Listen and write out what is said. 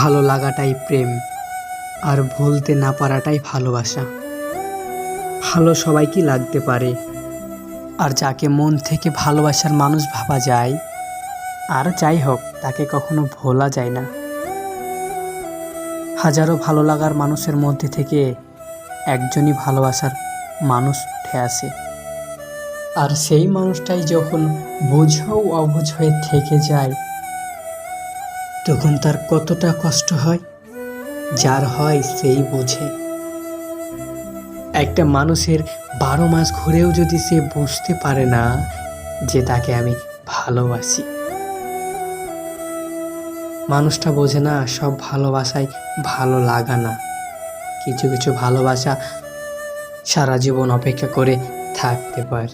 ভালো লাগাটাই প্রেম, আর ভুলতে না পারাটাই ভালোবাসা। ভালো সবাইকে লাগতে পারে, আর যাকে মন থেকে ভালোবাসার মানুষ ভাবা যায়, আর যাই হোক, তাকে কখনো ভোলা যায় না। হাজারো ভালো লাগার মানুষের মধ্যে থেকে একজনই ভালোবাসার মানুষ উঠে আসে। আর সেই মানুষটাই যখন বোঝাও অবুঝ হয়ে থেকে যায় তখন তার কতটা কষ্ট হয়, যার হয় সেই বোঝে। একটা মানুষের বারো মাস ঘুরেও যদি সে বুঝতে পারে না যে তাকে আমি ভালোবাসি। মানুষটা বোঝে না, সব ভালোবাসায় ভালো লাগা না। কিছু কিছু ভালোবাসা সারা জীবন অপেক্ষা করে থাকতে পারে।